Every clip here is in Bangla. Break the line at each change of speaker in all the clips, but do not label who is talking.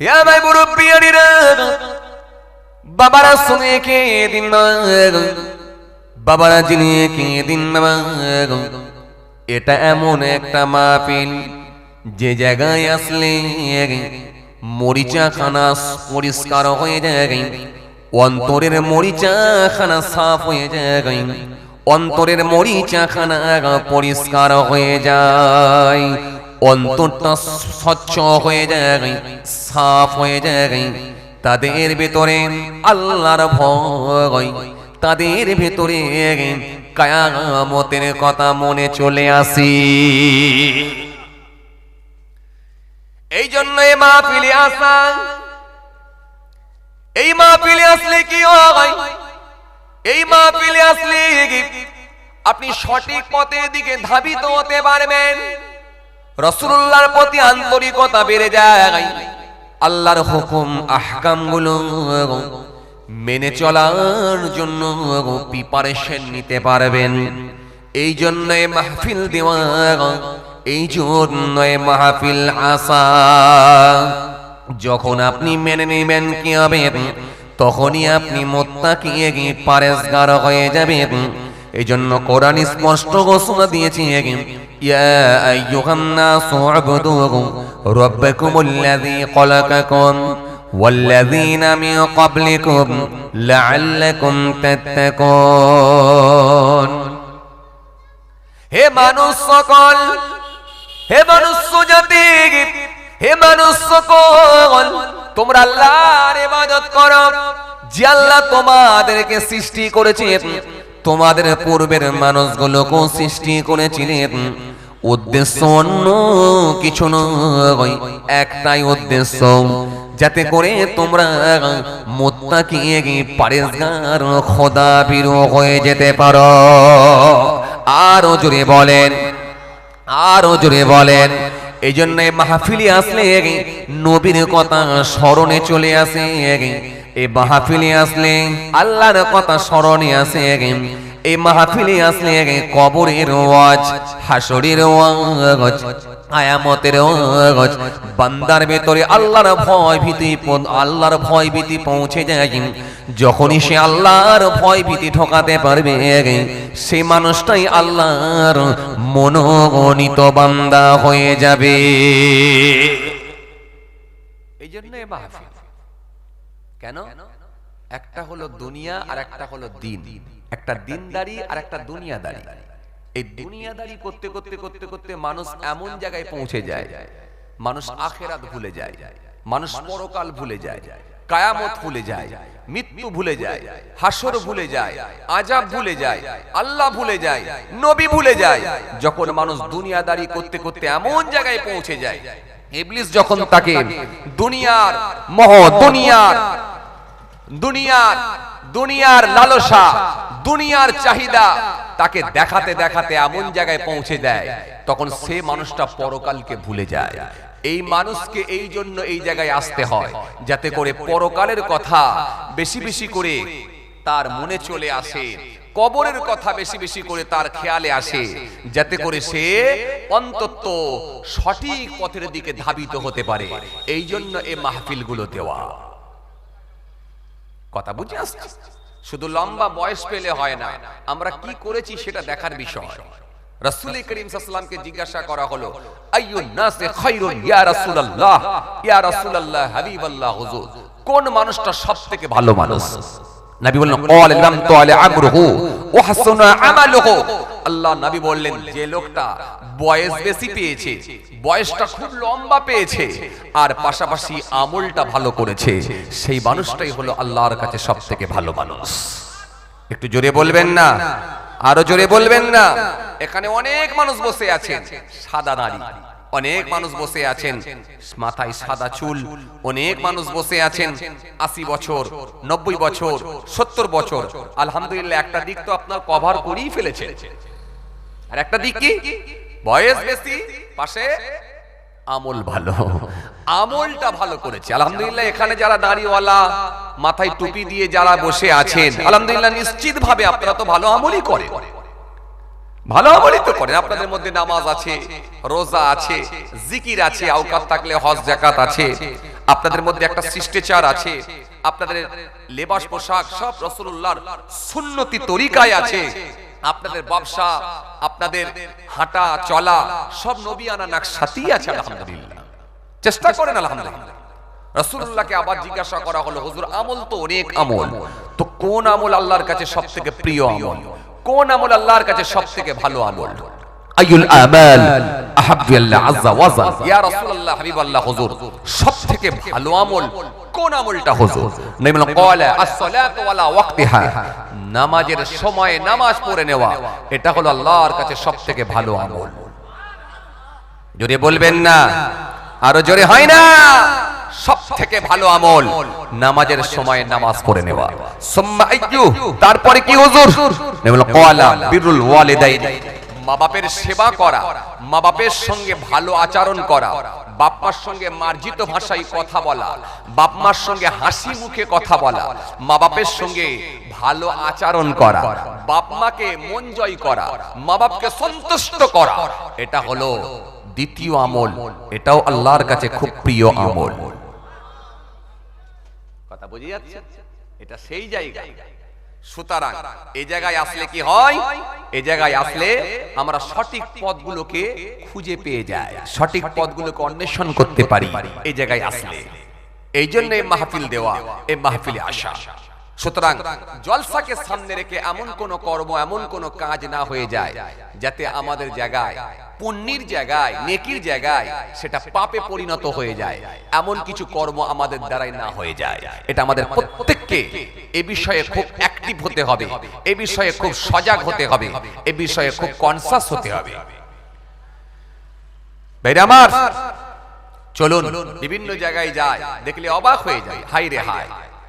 হে আমার মুরব্বিয়ানিরা, বাবারা শুনে কে দিন বাবারা যিনি কে দিন এটা এমন একটা মাহফিল, যে জায়গায় আসলে মরিচা খানা পরিষ্কার হয়ে যায়, অন্তরের মরিচা খানা সাফ হয়ে যায়, অন্তরের মরিচা খানা পরিষ্কার হয়ে যায়। অন্তরটা স্বচ্ছ হয়ে যায়, সাফ হয়ে যায়। তাদের ভেতরে আল্লাহর ভয়, তাদের ভেতরে কায়ামতের কথা মনে চলে আসি। এই জন্য এই মাহফিলে আসা। এই মাহফিলে আসলে কি হয়? এই মাহফিলে আসলে আপনি সঠিক পথের দিকে ধাবিত হতে পারবেন। রসুল্লাহর প্রতি আন্তরিকতা বেড়ে যায়। আল্লাহর হুকুম আহকামগুলো মেনে চলার জন্য প্রিপারেশন নিতে পারবেন। এই জন্য মাহফিল দেওয়া, এই জন্য মাহফিল আসা। যখন আপনি মেনে নেবেন কি হবে, তখনই আপনি মোত্তাকিয়ে গিয়ে পারেসগার হয়ে যাবেন। এই জন্য কোরআন স্পষ্ট ঘোষণা দিয়েছে ইয়া আইয়ুহান নাসু উবুদু রাব্বাকুমুল্লাযী খলাকাকুম والذين من قبلكم لعلكم تتقون হে মানুষ সকল হে মানুষ জাতি হে মানুষ সকল তোমরা আল্লাহর ইবাদত করো যে আল্লাহ তোমাদেরকে সৃষ্টি করেছেন তোমাদের পূর্বের মানুষগুলোকেও সৃষ্টি করেছিলেন উদ্দেশ্য অন্য কিছু নয় একটাই উদ্দেশ্য। যাতে করে তোমরা মোত্তাকিয়ে গিয়ে পারেসগার খোদা বিরু হয়ে যেতে পারো। আরও জোরে বলেন আরও জোরে বলেন। এই জন্য মাহফিলি আসলে নবীর কথা স্মরণে চলে আসে। এই মাহফিলি আসলে আল্লাহর কথা স্মরণে আসে। এই মাহফিলি আসলে কবরের ওয়াজ, হাসরের ওয়াজ, আয়ামতের ওয়াজ, বান্দার ভেতরে আল্লাহর ভয় ভীতি আল্লাহর ভয় ভীতি পৌঁছে যায়। যখনই সে আল্লাহর ভয় ভীতি ঠকাতে পারবে সেই মানুষটাই আল্লাহর মনোগণিত বান্দা হয়ে যাবে। এই জন্য মাহফিল। কেন? একটা হলো দুনিয়া আর একটা হলো দিন। একটা দিনদারি আর একটা দুনিয়াদারি। এই দুনিয়াদারি করতে করতে করতে করতে মানুষ এমন জায়গায় পৌঁছে যায়। মানুষ আখেরাত ভুলে যায়। মানুষ পরকাল ভুলে যায়। কায়ামত ভুলে যায়। মৃত্যু ভুলে যায়। হাসর ভুলে যায়। আজাব ভুলে যায়। আল্লাহ ভুলে যায়। নবী ভুলে যায়। যখন মানুষ দুনিয়াদারি করতে করতে এমন জায়গায় পৌঁছে যায়, ইবলিস যখন তাকে দুনিয়ার মহ দুনিয়ার দুনিয়ার দুনিয়ার লালসা দুনিয়ার চাহিদা তাকে দেখাতে দেখাতে এমন জায়গায় পৌঁছে দেয় তখন সে মানুষটা পরকালকে ভুলে যায়। এই মানুষকে এই জন্য এই জায়গায় আসতে হয় যাতে করে পরকালের কথা বেশি বেশি করে তার মনে চলে আসে কবরের কথা বেশি বেশি করে তার খেয়ালে আসে যাতে করে সে অন্তত সঠিক পথের দিকে ধাবিত হতে পারে। এই জন্য এই মাহফিলগুলো দেওয়া। কথা বুঝে আসছে শুধু লম্বা বয়স পেলে হয় না, আমরা কি করেছি সেটা দেখার বিষয়। রাসূল করিম সাল্লামকে জিজ্ঞাসা করা হলো, আইয়ুন নাসে খায়রুন ইয়া রাসূলুল্লাহ? ইয়া রাসূলুল্লাহ হাবিবাল্লাহ হুজুর, কোন মানুষটা সবথেকে ভালো মানুষ? নবী বললেন ক্বাল লাম তুআলি আমরুহু ওয়া হাসানা আমালুহু। আল্লাহ নবী বললেন যে লোকটা বয়স বেশি পেয়েছে বয়সটা খুব লম্বা পেয়েছে আর পাশাপাশি আমলটা ভালো করেছে সেই মানুষটাই হলো আল্লাহর কাছে সবথেকে ভালো মানুষ। একটু জোরে বলবেন না? আরও জোরে বলবেন না? এখানে অনেক মানুষ বসে আছেন সাদা দাড়ি অনেক মানুষ বসে আছেন। মাথায় সাদা চুল। অনেক মানুষ বসে আছেন। আশি বছর নব্বই বছর সত্তর বছর। আলহামদুলিল্লাহ একটা দিক তো আপনার কভার করেই ফেলেছেন। আর একটা দিক কি? বয়স বেশি পাশে আমল ভালো। আমলটা ভালো করেছে। আলহামদুলিল্লাহ এখানে যারা দাড়িওয়ালা মাথায় টুপি দিয়ে যারা বসে আছেন আলহামদুলিল্লাহ নিশ্চিত ভাবে আপনারা তো ভালো আমলই করেন। ভালো আমলই তো করেন। আপনাদের মধ্যে নামাজ আছে, রোজা আছে, জিকির আছে, আওকাত থাকলে হজ জাকাত আছে। আপনাদের মধ্যে একটা শিষ্টাচার আছে। আপনাদের লেবাস, পোশাক সব রসুল্লাহর সুন্নতি তরিকায় আছে। আপনাদের ব্যবসা, আপনাদের হাঁটা, চলা, সব নবিয়ানা নাকশাতি আছে, আলহামদুলিল্লাহ। চেষ্টা করেন, আলহামদুলিল্লাহ। রসুল্লাহকে আবার জিজ্ঞাসা করা হলো, হুজুর, আমল তো অনেক আমল। তো কোন আমল আল্লাহর কাছে সব থেকে প্রিয় আমল? কোন আমল আল্লাহর কাছে সব থেকে ভালো আমল?
আইউল আমাল আহাব্বু আল্লাহ আযজা ওয়াজাল
ইয়া রাসূলুল্লাহ হাবিবাল্লাহ হুজুর সবথেকে ভালো আমল কোন আমলটা হুজুর? নবী বলেন ক্বালা আস-সালাতু ওয়ালা ওয়াক্তিহা। নামাজের সময়ে নামাজ পড়ে নেওয়া এটা হলো আল্লাহর কাছে সবথেকে ভালো আমল। জোরে বলবেন না? আরও জোরে হয় না? সব থেকে ভালো আমল নামাজের সময় নামাজ পড়ে নেওয়া। তারপরে কি হুজুর? বিরুল ওয়ালিদাইন। মা বাপের সেবা করা, মা বাপের সঙ্গে ভালো আচরণ করা, বাপ মার সঙ্গে মার্জিত ভাষায় কথা বলা, বাপ মার সঙ্গে হাসি মুখে কথা বলা, মা বাপের সঙ্গে ভালো আচরণ করা, বাপ মাকে মন জয় করা, মা বাপকে সন্তুষ্ট করা, এটা হলো দ্বিতীয় আমল, এটাও আল্লাহর কাছে খুব প্রিয় আমল। বুঝে যাচ্ছে। এটা সেই জায়গা। সুতরাং এই জায়গায় আসলে কি হয়? এই জায়গায় আসলে আমরা সঠিক পথগুলোকে খুঁজে পেয়ে যাই। সঠিক পথগুলোকে অন্বেষণ করতে পারি। এই জায়গায় আসলে। এই জন্য এই মাহফিল দেওয়া এই মাহফিলে আসা। সুতরাং জলসাকে সামনে রেখে এমন কোন কর্ম, এমন কোন কাজ না হয়ে যায়, যাতে আমাদের জায়গায়, পুণ্যির জায়গায়, নেকির জায়গায় সেটা পাপে পরিণত হয়ে যায়। এমন কিছু কর্ম আমাদের দ্বারাই না হয়ে যায়। এটা আমাদের প্রত্যেককে এ বিষয়ে খুব অ্যাক্টিভ হতে হবে, এ বিষয়ে খুব সজাগ হতে হবে, এ বিষয়ে খুব কনসাস হতে হবে। আমার, চলুন বিভিন্ন জায়গায় যায় দেখলে অবাক হয়ে যায় হাই রে হাই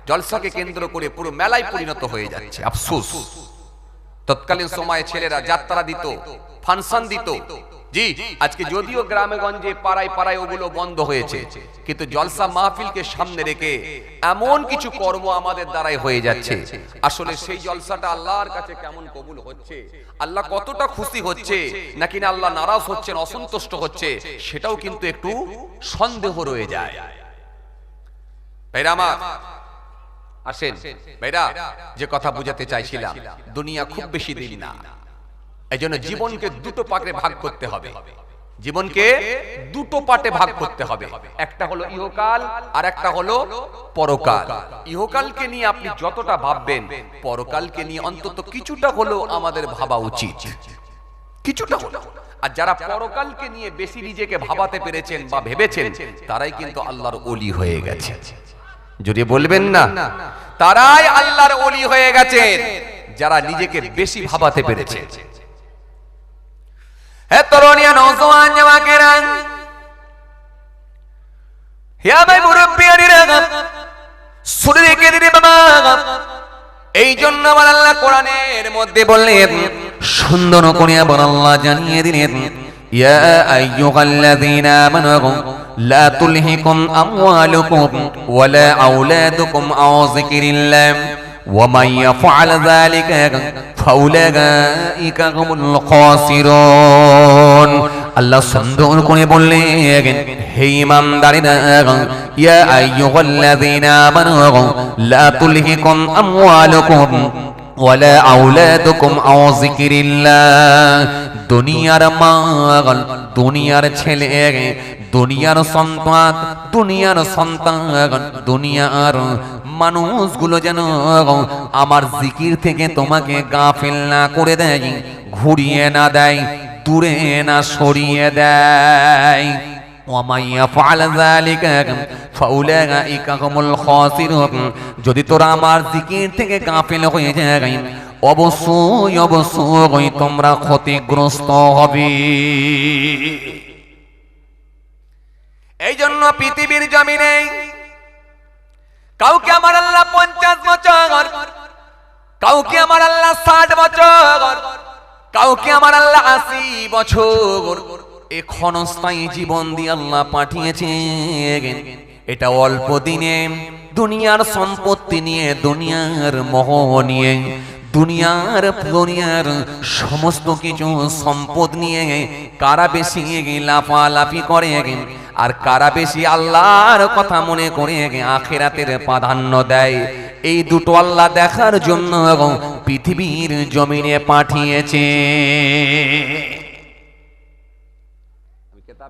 জলসাকে কেন্দ্র করে পুরো মেলায় পরিণত হয়ে যাচ্ছে। আফসোস। তৎকালীন সময়ে ছেলেরা যাত্রা দিত, ফাংশন দিত। জি, আজকে যদিও গ্রামে গঞ্জে পাড়ায় পাড়ায় ওগুলো বন্ধ হয়েছে, কিন্তু জলসা মাহফিলকে সামনে রেখে এমন কিছু কর্ম আমাদের দ্বারাই হয়ে যাচ্ছে। আসলে সেই জলসাটা আল্লাহর কাছে কেমন কবুল হচ্ছে? আল্লাহ কতটা খুশি হচ্ছে, নাকি না আল্লাহ নারাজ হচ্ছেন, অসন্তুষ্ট হচ্ছে, সেটাও কিন্তু একটু সন্দেহ রয়ে যায়। ভাইরা আমার আসেন। ভাইরা যে কথা বুঝাতে চাইছিলাম দুনিয়া খুব বেশি দিন না। এই জন্য জীবনকে দুটো পাকে ভাগ করতে হবে। জীবনকে দুটো পাটে ভাগ করতে হবে। একটা হলো ইহকাল আর একটা হলো পরকাল। ইহকালকে নিয়ে আপনি যতটা ভাববেন পরকালকে নিয়ে অন্তত কিছুটা হলেও আমাদের ভাবা উচিত। কিছুটা হলো আর যারা পরকালকে নিয়ে বেশি নিজেকে ভাবাতে পেরেছেন বা ভেবেছেন তারাই কিন্তু আল্লাহর ওলি হয়ে গেছে। যদি বলবেন না, তারাই আল্লাহর ওলি হয়ে গেছেন যারা নিজেকে বেশি ভাবাতে পেরেছে। এই জন্য কোরআনের মধ্যে বললেন,
সুন্দর করিয়া আল্লাহ জানিয়ে দিলেন, ইয়া লা তুলহিকুম আমওয়ালুকুম ওয়ালা আওলাদুকুম আন যিকরিল্লাহ ومن يفعل ذلك فأولئك هم الخاسرون আল্লাহ সুন্দর করে বললেন হে ইমানদারেরা ইয়া আইয়ুহাল্লাযীনা আমানু লা তুলহিকুম আমওয়ালুকুম ওয়ালা আওলাদুকুম আও যিকরিল্লাহ। দুনিয়ার মাল, দুনিয়ার ছেলে, দুনিয়ার সন্তান দুনিয়ার সন্তান, দুনিয়ার মানুষগুলো যেন আমার জিকির থেকে তোমাকে গাফিল না করে দেয়, ঘুরিয়ে না দেয়, দূরে না সরিয়ে দেয়। যদি তোরা আমার জিকির থেকে কাফেল হয়ে যায়, অবশ্যই অবশ্যই তোমরা ক্ষতিগ্রস্ত হবে।
এই জন্য পৃথিবীর জমিনে কাউকে আমার আল্লাহ পঞ্চাশ বছর, কাউকে আমার আল্লাহ ষাট বছর, কাউকে আমার আল্লাহ আশি বছর ক্ষণস্থায়ী জীবন দিয়ে আল্লাহ পাঠিয়েছে। এটা অল্প দিনে দুনিয়ার সম্পত্তি নিয়ে, দুনিয়ার মোহ নিয়ে, দুনিয়ার দুনিয়ার সমস্ত কিছু সম্পদ নিয়ে কারা বেশি লাফালাফি করে? আর কারা বেশি আল্লাহর কথা মনে করে আখেরাতের প্রাধান্য দেয়? এই দুটো আল্লাহ দেখার জন্য পৃথিবীর জমিনে পাঠিয়েছে।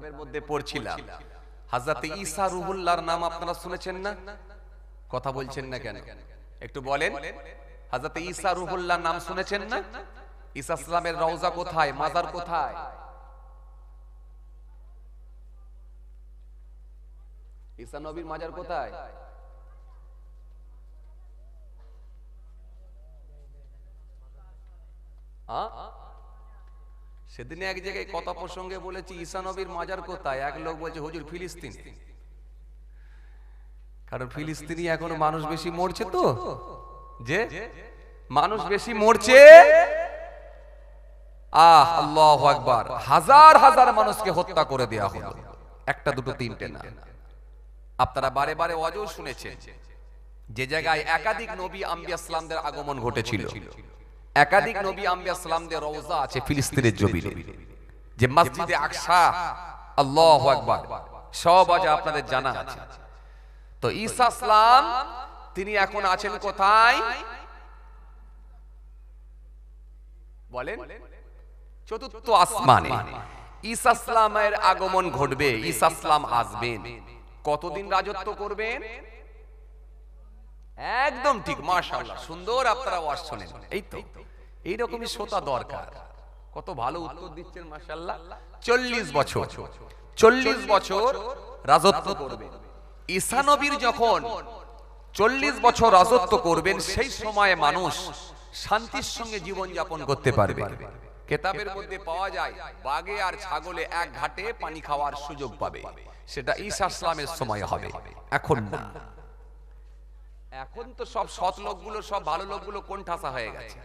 কেতাবের মধ্যে পড়ছিলাম। হাজরাতে ঈসা রুহুল্লাহর নাম আপনারা শুনেছেন না? কথা বলছেন না কেন? একটু বলেন। হাজরাতে ঈসা রুহুল্লাহর নাম শুনেছেন না? ঈসা ইসলামের রওজা কোথায়? মাজার কোথায়? ঈসা নবীর মাজার কোথায়? আ? সেদিনে এক জায়গায় কথা প্রসঙ্গে বলেছি, ঈসা নবীর মাজার কোথায়? এক লোক বলছে, হুজুর, ফিলিস্তিন। কারণ ফিলিস্তিনি এখন মানুষ বেশি মরছে তো। যে মানুষ বেশি মরছে? আহ, আল্লাহ আকবার। হাজার হাজার মানুষকে হত্যা করে দেয়া হলো। একটা দুটো, তিনটে না। আপনারা বারে বারে অজও শুনেছেন, যে জায়গায় একাধিক নবী আম্বিয়া ইসলামদের আগমন ঘটেছিল। একাধিক নবী আম্বিয়া ইসলামদের রওজা আছে ফিলিস্তিনের জমিনে যে মসজিদে আকসা আল্লাহু আকবার সব আজ আপনাদের জানা আছে। তো ঈসা ইসলাম তিনি এখন আছেন কোথায়? বলেন। চতুর্থ আসমানে। ঈসা ইসলামের আগমন ঘটবে ঈসা ইসলাম আসবেন। কতদিন রাজত্ব করবেন? একদম ঠিক, মাশাআল্লাহ, সুন্দর আপনারা ওয়াজ শোনেন। এই তো, এইরকমই শ্রোতা দরকার। কত ভালো উত্তর দিচ্ছেন, মাশাআল্লাহ। চল্লিশ বছর চল্লিশ বছর রাজত্ব করবেন। ঈসা নবীর যখন চল্লিশ বছর রাজত্ব করবেন, সেই সময়ে মানুষ শান্তির সঙ্গে জীবন যাপন করতে পারবে। কেতাবের মধ্যে পাওয়া যায় বাগে আর ছাগলে এক ঘাটে পানি খাওয়ার সুযোগ পাবে। সেটা ঈসা ইসলামের সময় হবে, এখন না। এখন তো সব সৎ লোকগুলো, সব ভালো লোকগুলো কোন ঠাসা হয়ে গেছে।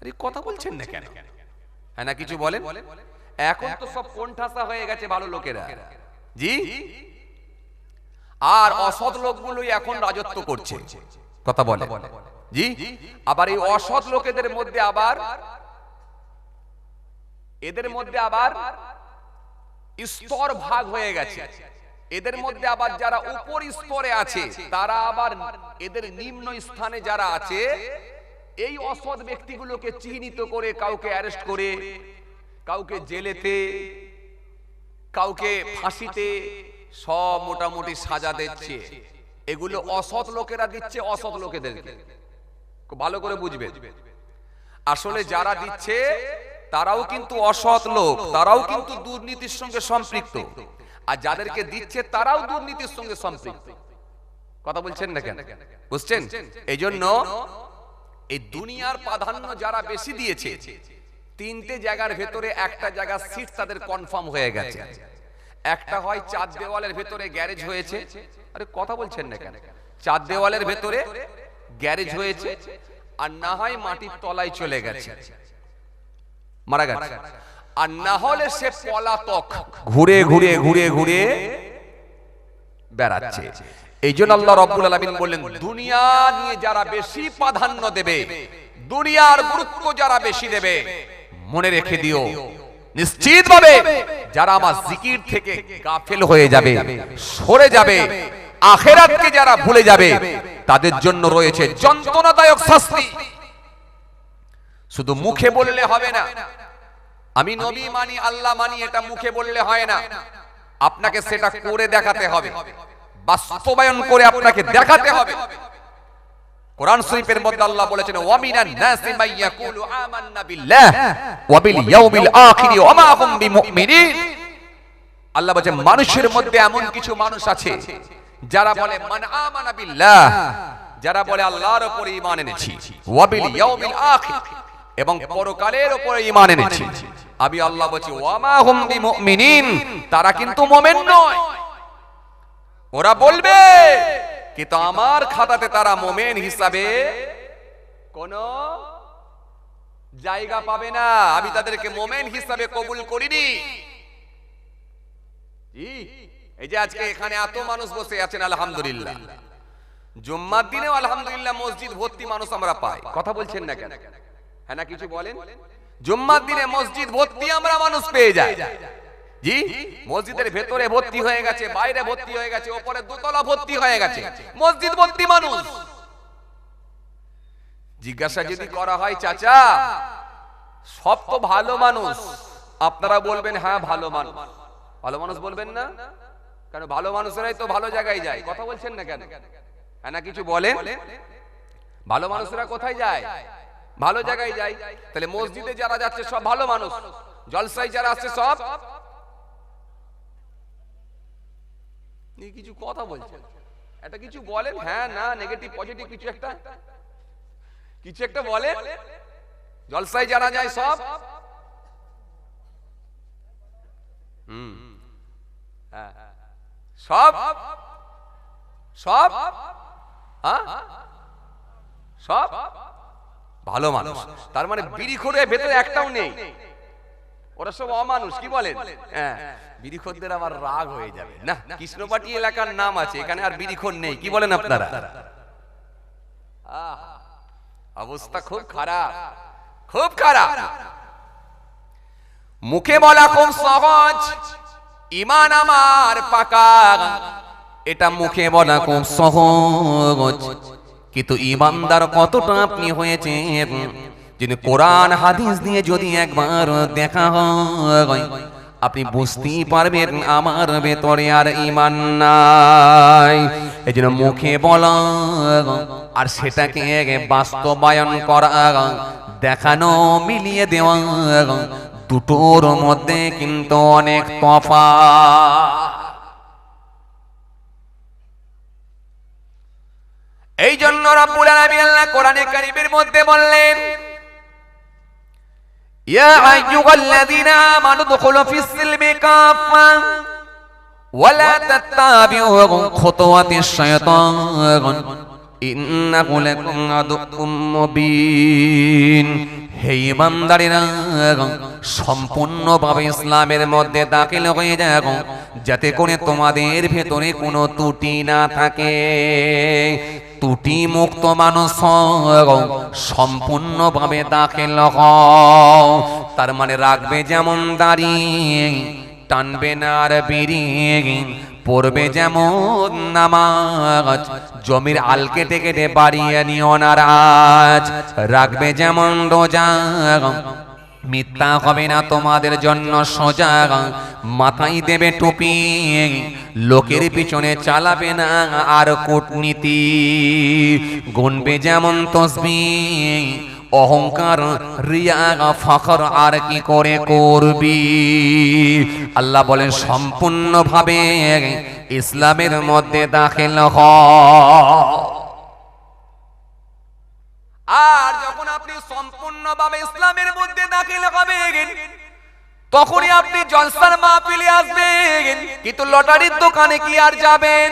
আরে কথা বলছেন না কেন? হ্যাঁ না, কিছু বলেন। এখন তো সব কোন ঠাসা হয়ে গেছে ভালো লোকেরা। জি? আর অসৎ লোকগুলোই এখন রাজত্ব করছে। কথা বলে জি? আবার এই অসৎ লোকেদের মধ্যে আবার এদের মধ্যে আবার স্তর ভাগ হয়ে গেছে। এদের মধ্যে আবার যারা উপর স্তরে আছে তারা আবার এদের নিম্ন স্থানে যারা আছে এই অসৎ ব্যক্তিগুলোকে চিহ্নিত করে কাউকে অ্যারেস্ট করে কাউকে জেলেতে কাউকে ফাঁসিতে সব মোটামুটি সাজা দিচ্ছে। এগুলো অসৎ লোকেরা দিচ্ছে অসৎ লোকেদেরকে। ভালো করে বুঝবে। আসলে যারা দিচ্ছে তারাও কিন্তু অসৎ লোক তারাও কিন্তু দুর্নীতির সঙ্গে সম্পৃক্ত। আর যাদেরকে দিচ্ছে তারাও দুর্নীতির সঙ্গে সম্পৃক্ত। কথা বলছেন না কেন? বুঝছেন? এই জন্য এই দুনিয়ার প্রাধান্য যারা বেশি দিয়েছে, তিনটে জায়গার ভেতরে একটা জায়গা সিট তাদের কনফার্ম হয়ে গেছে। একটা হয় চার দেওয়ালের ভেতরে গ্যারেজ হয়েছে। আরে কথা বলছেন না কেন? চার দেওয়ালের ভেতরে গ্যারেজ হয়েছে, আর না হয় মাটির তলায় চলে গেছে। মারা গেছে। আর না হলে সে পলাতক ঘুরে ঘুরে ঘুরে ঘুরে বেড়াচ্ছে। এই জন্য আল্লাহ রব্বুল আলামিন বললেন দুনিয়া নিয়ে যারা বেশি প্রাধান্য দেবে দুনিয়ার গুরুত্ব যারা বেশি দেবে মনে রেখে দিও। নিশ্চিত ভাবে যারা আমার জিকির থেকে গাফেল হয়ে যাবে সরে যাবে আখেরাতকে যারা ভুলে যাবে তাদের জন্য রয়েছে যন্ত্রণাদায়ক শাস্তি। শুধু মুখে বললে হবে না আমি নবী মানি আল্লাহ মানি এটা মুখে বললে হয় না। আপনাকে সেটা করে দেখাতে হবে। বাস্তবায়ন করে আপনাকে দেখাতে হবে। কোরআন শরীফের মধ্যে আল্লাহ বলেছেন ওয়ামিনান নাসি মান ইয়াকুলু আমান্না বিল্লাহ ওয়া বিল ইয়াউমিল আখির ওয়া মা হুম বিমুমিনিন। আল্লাহ বলেন মানুষের মধ্যে এমন কিছু মানুষ আছে যারা বলে মান আমানা বিল্লাহ। যারা বলে আল্লাহর উপরে ঈমান এনেছি। ওয়া বিল ইয়াউমিল আখির। এবং পরকালের উপরে ঈমান এনেছি। আমি আল্লাহ বলছি তারা কিন্তু মুমিন নয়। ওরা বলবে কিন্তু আমার খাতাতে তারা মোমেন হিসাবে কোন জায়গা পাবে না। আমি তাদেরকে মোমেন হিসাবে কবুল করিনি। এই যে আজকে এখানে এত মানুষ বসে আছেন, আলহামদুলিল্লাহ। জুম্মার দিনেও আলহামদুলিল্লাহ মসজিদ ভর্তি মানুষ আমরা পাই। কথা বলছেন না কেন? হ্যাঁ কিছু বলেন? জুম্মার দিনে মসজিদ ভর্তি আমরা মানুষ পেয়ে যাই। জি? মসজিদের ভেতরে ভর্তি হয়ে গেছে, বাইরে ভর্তি হয়ে গেছে, ওপরে দোতলা ভর্তি হয়ে গেছে। মসজিদ ভর্তি মানুষ। জিজ্ঞাসা যদি করা হয়, চাচা, সব তো ভালো মানুষ। আপনারা বলবেন হ্যাঁ ভালো মানুষ। ভালো মানুষ বলবেন না? কেন, ভালো মানুষেরাই তো ভালো জায়গায় যায়। কথা বলছেন না কেন? হ্যাঁ না, কিছু বলেন? ভালো মানুষেরা কোথায় যায়? ভালো জায়গায় যায় তাহলে মসজিদে যারা যাচ্ছে সব ভালো মানুষ। জলসাই যারা আসছে সব কিছু কথা বলছেন একটা কিছু বলেন হ্যাঁ না নেগেটিভ পজিটিভ কিছু একটা? কিছু একটা বলেন জলসাই যারা যায় সব? হুম। হ্যাঁ। সব? সব? হ্যাঁ? সব? ভালো মানুষ। তার মানে বিড়ি খোরের ভেতরে একটাও নেই। ওরা সব অমানুষ কি বলেন? হ্যাঁ। বিড়িখোরদের আবার রাগ হয়ে যাবে। না কৃষ্ণপাটি এলাকার নাম আছে এখানে আর বিড়িখোর নেই। কি বলেন আপনারা? আহ, অবস্থা খুব খারাপ। খুব খারাপ। মুখে বলা খুব সহজ ইমান আমার পাকা।
এটা মুখে বলা খুব সহজ। কিন্তু ইমানদার কতটা আপনি হয়েছেন? যিনি কোরআন, হাদিস দিয়ে যদি একবার দেখা হয়, আপনি বুঝতেই পারবেন আমার ভেতরে আর ইমান নাই। এই জন্য মুখে বলা আর সেটাকে বাস্তবায়ন করা, দেখানো, মিলিয়ে দেওয়া, দুটোর মধ্যে কিন্তু অনেক তফাৎ।
এই জন্য রব্বুল আলামিন আল্লাহ কোরআনে কারীমের মধ্যে বললেন, ইয়া আইয়ুহাল্লাযীনা আমানু দুখুলু ফিস সিলমি কাফা
ওয়ালা তাত্তাবিউ খুতুওয়াতিশ শায়তান, ইন্নাহু লাকুম আদুউম মুবীন। হে ইমানদারেরা সম্পূর্ণভাবে ইসলামের মধ্যে দাখিল হয়ে যাও যাতে করে তোমাদের ভেতরে কোনো ত্রুটি না থাকে। ত্রুটি মুক্ত মানুষ সম্পূর্ণভাবে দাখিল হও। তার মানে রাখবে যেমন দাঁড়িয়ে টানবে না আর বেরিয়ে পড়বে যেমন নামাজ জমির আল কেটে কেটে বাড়িয়ে নিও নারাজ রাখবে যেমন রোজা। মিথ্যা হবে না তোমাদের জন্য সোজা। মাথায় দেবে টুপি। লোকের পিছনে চালাবে না আর কূটনীতি। গুনবে যেমন তসবি। অহংকার, রিয়া ফখর আর কি করে করবি? আল্লাহ বলেন, সম্পূর্ণভাবে ইসলামের মধ্যে দাখিল হ।
আর যখন আপনি সম্পূর্ণভাবে ইসলামের মধ্যে দাখিল হবেন, তখনই আপনি জলসার মাহফিলে আসবেন, কিন্তু লটারির দোকানে কি আর যাবেন?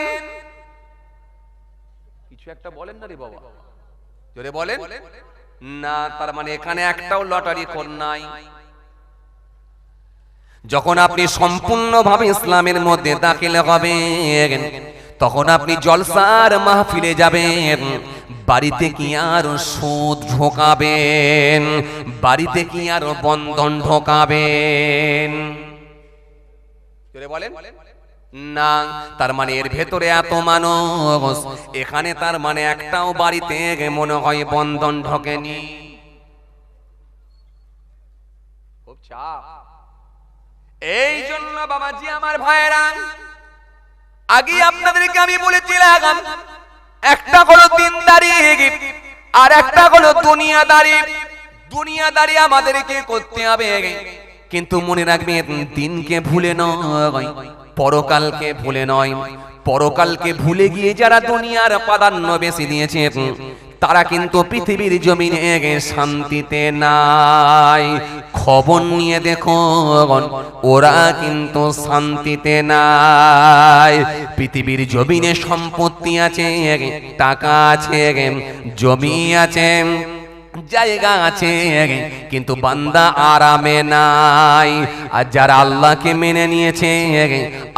কিছু একটা বলেন না রে বাবা। জোরে বলেন। না, তার মানে এখানে একটাও লটারি কোন নাই।
যখন আপনি সম্পূর্ণভাবে ইসলামের মধ্যে দাখিল হবেন, তখন আপনি জলসার মাহফিলে যাবেন, বাড়িতে কি আর সুদ ঢোকাবেন, বাড়িতে কি আর বন্ধন ঢোকাবেন?
বলেন।
না, তার মানে এর ভেতরে এত মানুষ। এখানে তার মানে একটাও বাড়িতে মনে হয় বন্ধন ঢোকেনি।
এই জন্য বাবাজি, আমার ভাইরা আগে আপনাদেরকে আমি বলেছিলাম, একটা হলো দিনদারি আর একটা হলো দুনিয়াদারি। দুনিয়াদারি আমাদেরকে করতে হবে।
কিন্তু মনে রাখবেন, দিনকে ভুলে নয়। পরকালকে ভুলে নয়। পরকালকে ভুলে গিয়ে যারা দুনিয়ার প্রাধান্য বেশি দিয়েছে, তারা কিন্তু পৃথিবীর জমিনে শান্তিতে নাই। খবর নিয়ে দেখো, ওরা কিন্তু শান্তিতে নাই। পৃথিবীর জমিনে সম্পত্তি আছে, টাকা আছে, জমি আছে। জায়গা আছে, কিন্তু বান্দা আরামে নাই। আর যারা আল্লাহকে মেনে নিয়েছে,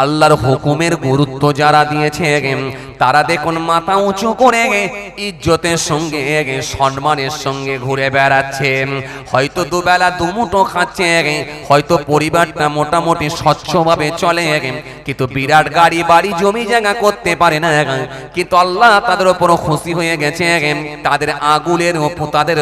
আল্লাহর হুকুমের গুরুত্ব যারা দিয়েছে, তারা দেখুন মাথা উঁচু করে ইজ্জতের সঙ্গে, সম্মানের সঙ্গে ঘুরে বেড়াচ্ছে। হয়তো দুবেলা দুমুটো খাচ্ছে, হয়তো পরিবারটা মোটামুটি স্বচ্ছভাবে চলে, কিন্তু বিরাট গাড়ি বাড়ি জমি জায়গা করতে পারে না। কিন্তু আল্লাহ তাদের ওপর খুশি হয়ে গেছে, তাদের আগুলের ওপর তাদের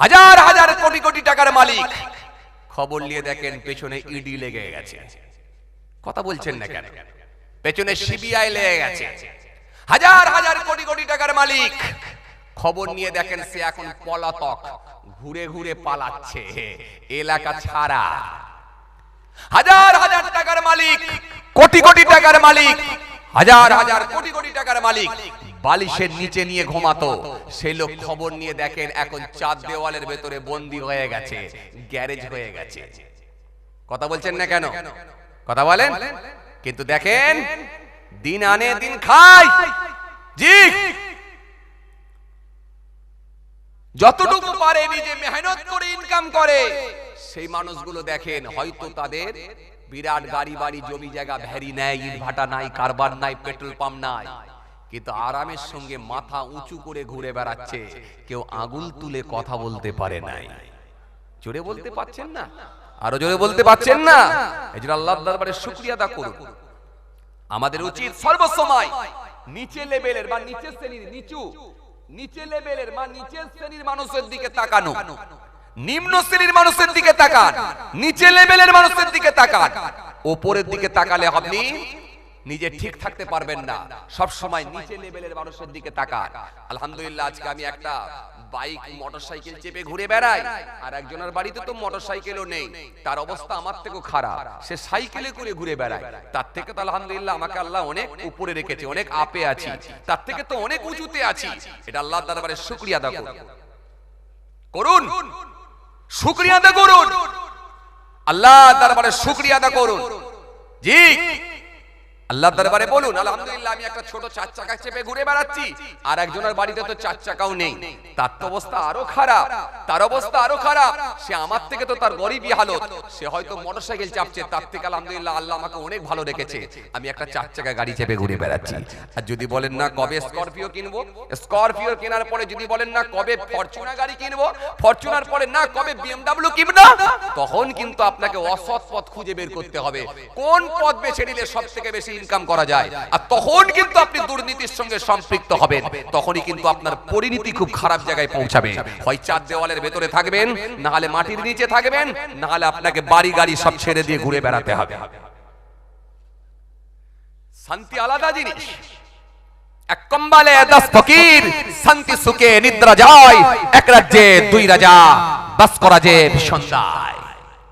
হাজার হাজার কোটি কোটি টাকার মালিক। খবর নিয়ে দেখেন পেছনে ইডি লেগে গেছে। কথা বলছেন না কেন? পেছনে সিবিআই লেগে গেছে। হাজার হাজার কোটি কোটি টাকার মালিক। খবর নিয়ে দেখেন সে এখন পলাতক, ঘুরে ঘুরে পালাচ্ছে এলাকা ছাড়া। হাজার হাজার টাকার মালিক, কোটি কোটি টাকার মালিক, হাজার হাজার কোটি কোটি টাকার মালিক। বালিশের নিচে নিয়ে ঘুমাতো। সেই লোক খবর নিয়ে দেখেন এখন চার দেওয়ালের ভেতরে বন্দি হয়ে গেছে। গ্যারেজ হয়ে গেছে। কথা বলছেন না কেন? কথা বলেন? কিন্তু দেখেন দিন আনে দিন খাই। জি। যতটুকু পারে নিজে মেহনত করে ইনকাম করে। সেই মানুষগুলো দেখেন হয়তো তাদের বিরাট গাড়ি বাড়ি জমি জায়গা ভ্যারি নাই ইট ভাটা নাই কারবার নাই পেট্রোল পাম্প নাই। কিন্তু আরামের সঙ্গে মাথা উঁচু করে ঘুরে বেড়াচ্ছে। কেউ আগুল তুলে কথা বলতে পারে নাই। জোরে বলতে পারছেন না? আরও জোরে বলতে পারছেন না? এই জন্য আল্লাহর দরবারে শুকরিয়া আদা করুন। আমাদের উচিত সর্বসময় নিচে লেভেলের বা নিচের শ্রেণির নিচু, নিচে লেভেলের বা নিচের শ্রেণির মানুষের দিকে তাকানো। নিম্ন শ্রেণির মানুষের দিকে তাকান, নিচে লেভেলের মানুষের দিকে তাকান। ওপরের দিকে তাকালে আপনি নিজে ঠিক থাকতে পারবেন না। সব সময় নিচে লেভেলের মানুষের দিকে তাকান। আলহামদুলিল্লাহ আজকে আমি একটা বাইক মোটরসাইকেল চেপে ঘুরে বেড়াই। আর একজনের বাড়িতে তো মোটরসাইকেলও নেই। তার অবস্থা আমার থেকেও খারাপ। সে সাইকেলে করে ঘুরে বেড়ায়। তার থেকে তো আলহামদুলিল্লাহ আমাকে আল্লাহ অনেক উপরে রেখেছে অনেক আপে আছি। তার থেকে তো অনেক উঁচুতে আছি। এটা আল্লাহ দরবারে শুকরিয়া আদা করুন করুন। শুকরিয়া আদা করুন। আল্লাহ দরবারে শুকরিয়া আদা করুন। জি আল্লাহ দরবারে বলুন, আলহামদুলিল্লাহ, আমি একটা ছোট চার চাকা চেপে ঘুরে বেড়াচ্ছি, আর একজনের বাড়িতে তো চার চাকাও নেই। তার তো অবস্থা আরও খারাপ, তার অবস্থা আরও খারাপ। সে আমার থেকে তো তার গরিবই হালত। সে হয়তো মোটরসাইকেল চাপছে, তার থেকে আলহামদুলিল্লাহ, আল্লাহ আমাকে অনেক ভালো রেখেছে। আমি একটা চার চাকা গাড়ি চেপে ঘুরে বেড়াচ্ছি। আর যদি বলেন না, কবে স্করপিও কিনবো? স্করপিও কেনার পরে যদি বলেন না, কবে ফরচুনা গাড়ি কিনবো? ফরচুনার পরে না, কবে বিএমডাব্লিউ কিনবো তখন কিন্তু আপনাকে অসৎ পথ খুঁজে বের করতে হবে। কোন পথ বেছে নিলে সব থেকে বেশি ইনকাম করা যায়। আর তখন কিন্তু আপনি দুর্নীতির সঙ্গে সম্পৃক্ত হবেন। তখনই কিন্তু আপনার পরিণতি খুব খারাপ জায়গায় পৌঁছাবে। হয় চার দেওয়ালের ভেতরে থাকবেন না হলে মাটির নিচে থাকবেন না হলে আপনাকে বাড়ি গাড়ি সব ছেড়ে দিয়ে ঘুরে বেড়াতে হবে। শান্তি আলাদা জিনিস। এক কম্বালে দশ ফকির, শান্তি সুখে নিদ্রা যায়। এক রাজ্যে দুই রাজা, বাস করা যে ভীষণ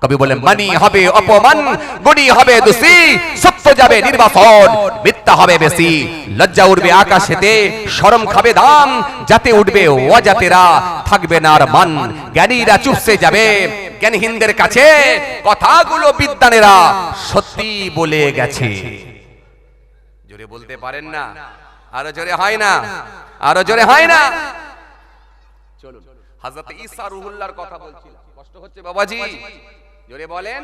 কবি বলে মানি হবে অপমান গড়ি হবে দোষী সত্য যাবে নির্বাসন মিথ্যা হবে বেশি লজ্জা উঠবে আকাশেতে শরম খাবে দাম যাতে উঠবে অজাতেরা থাকবে না আর মান জ্ঞানীরা চুপসে যাবে জ্ঞানহীনদের কাছে কথাগুলো বিদ্যানেরা সত্যি বলে গেছে। জোরে বলতে পারেন না আরও জোরে হয় না আরও জোরে হয় না। চলুন হযরত ঈসা রুহুল্লাহর কথা বলছিলাম কষ্ট হচ্ছে বাবাজি। জোরে বলেন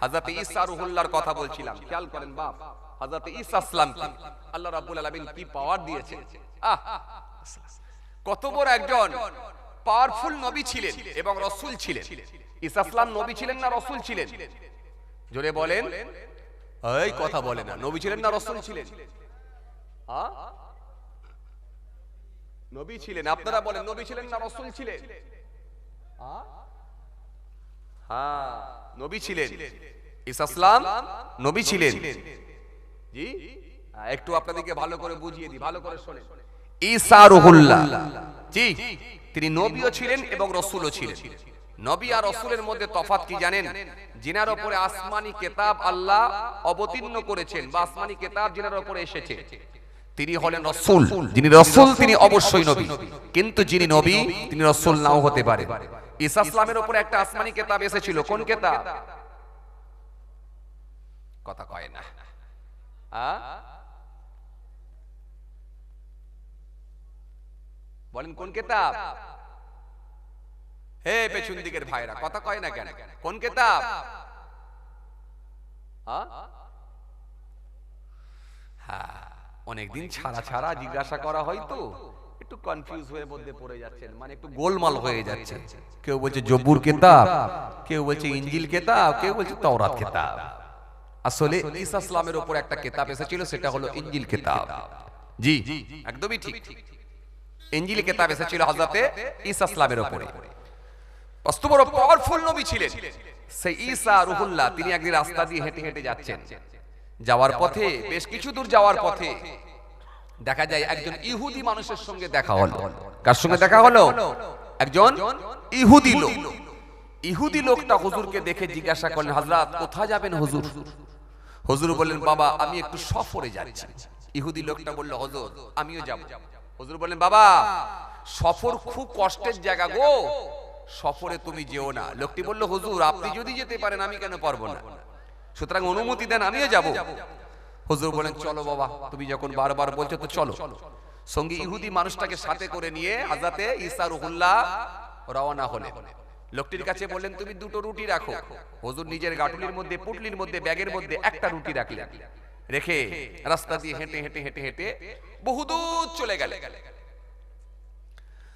হযরত ঈসা রুহুল্লাহর কথা বলছিলাম। খেয়াল করেন বাপ হযরত ঈসা আসলাম কি? আল্লাহ রাব্বুল আলামিন কি পাওয়ার দিয়েছে আহ! কত বড় একজন পাওয়ারফুল নবী ছিলেন এবং রাসূল ছিলেন। ঈসা আসলাম নবী ছিলেন না রাসূল ছিলেন? জোরে বলেন। এই কথা বলে না নবী ছিলেন না রাসূল ছিলেন। নবী ছিলেন আপনারা বলেন নবী ছিলেন না রসুল ছিলেন। আ? হ্যাঁ নবী ছিলেন। ইসলাম নবী ছিলেন। জি? একটু আপনাদেরকে ভালো করে বুঝিয়ে দিই ভালো করে শোনেন। ঈসা রুহুল্লাহ। জি তিনি নবীও ছিলেন এবং রসুলও ছিলেন। নবী আর রসুলের মধ্যে কি জানেন? জিনার ওপরে আসমানি কেতাব আল্লাহ অবতীর্ণ করেছেন বা আসমানি কেতাব জিনার ওপরে এসেছে। তিনি হলেন রসুল। যিনি রসুল তিনি অবশ্যই নবী। কিন্তু যিনি নবী তিনি রসুল নাও হতে পারে। ঈসা ইসলামের উপরে একটা আসমানি কেতাব এসেছিল। কোন কেতাব? কথা কয় না। বলেন, কোন কেতাব? হে পেছন দিকের ভাইরা, কথা কয় না কেন? কোন কেতাব? হ্যাঁ অনেকদিন ছাড়া ছাড়া জিজ্ঞাসা করা হয় তো। একটু কনফিউজ হয়ে মধ্যে পড়ে যাচ্ছেন মানে একটু গোলমাল হয়ে যাচ্ছে। কেউ বলছে জব্বুর কেতাব কেউ বলছে ইঞ্জিল কেতাব কেউ বলছে তওরাত কেতাব। আসলে ঈসা ইসলামের উপর একটা কেতাব এসেছিল সেটা হলো ইঞ্জিল কেতাব। জি একদমই ঠিক। ইঞ্জিল কেতাব এসেছিল হযরতে ঈসা ইসলামের উপরে। অস্ত বড় পাওয়ারফুল নবী ছিলেন। সেই ঈসা রুহুল্লাহ তিনি একদিন রাস্তা দিয়ে হেঁটে হেঁটে যাচ্ছেন। যাওয়ার পথে বেশ কিছু দূর যাওয়ার পথে দেখা যায় একজন ইহুদি মানুষের সঙ্গে দেখা হলো। কার সঙ্গে দেখা হলো? একজন ইহুদি লোক। ইহুদি লোকটা হুজুরকে দেখে জিজ্ঞাসা করলেন হযরত কোথায় যাবেন হুজুর? হুজুর? বললেন বাবা আমি একটু সফরে যাচ্ছি। ইহুদি লোকটা বলল হুজুর আমিও যাব। হুজুর বললেন বাবা সফর খুব কষ্টের জায়গা গো। সফরে তুমি যেও না। লোকটি বলল হুজুর আপনি যদি যেতে পারেন আমি কেন পারব না? সুতরাং অনুমতি দেন আমিও যাব। হুজুর বলেন, চলো বাবা, তুমি যখন বারবার বলছো তো চলো। সঙ্গে ইহুদি মানুষটাকে সাথে করে নিয়ে হাজাতে ইসার রুহুল্লাহ রওনা হলেন। লোকটির কাছে বললেন, তুমি দুটো রুটি রাখো। হজুর নিজের গাটুলির মধ্যে, পুটলির মধ্যে, ব্যাগের মধ্যে একটা রুটি রাখলেন। রেখে রাস্তা দিয়ে হেঁটে হেঁটে হেঁটে হেঁটে বহুদূর চলে গেলে